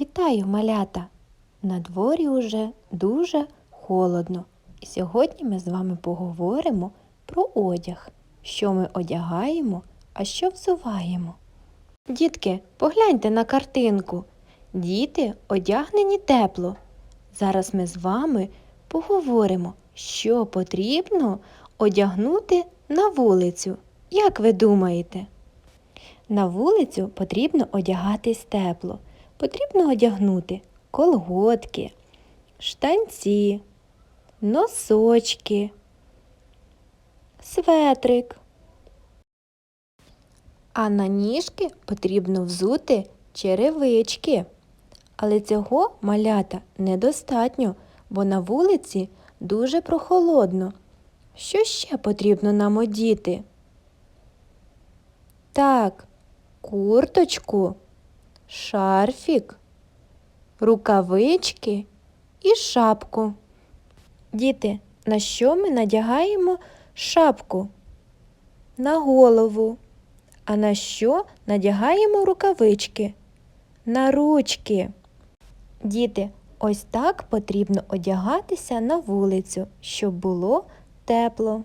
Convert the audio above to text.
Вітаю, малята! На дворі уже дуже холодно. І сьогодні ми з вами поговоримо про одяг, що ми одягаємо, а що взуваємо. Дітки, погляньте на картинку. Діти одягнені тепло. Зараз ми з вами поговоримо, що потрібно одягнути на вулицю. Як ви думаєте? На вулицю потрібно одягатись тепло. Потрібно одягнути колготки, штанці, носочки, светрик. А на ніжки потрібно взути черевички. Але цього малята недостатньо, бо на вулиці дуже прохолодно. Що ще потрібно нам одіти? Так, курточку, шарфік, рукавички і шапку. Діти, на що ми надягаємо шапку? На голову. А на що надягаємо рукавички? На ручки. Діти, ось так потрібно одягатися на вулицю, щоб було тепло.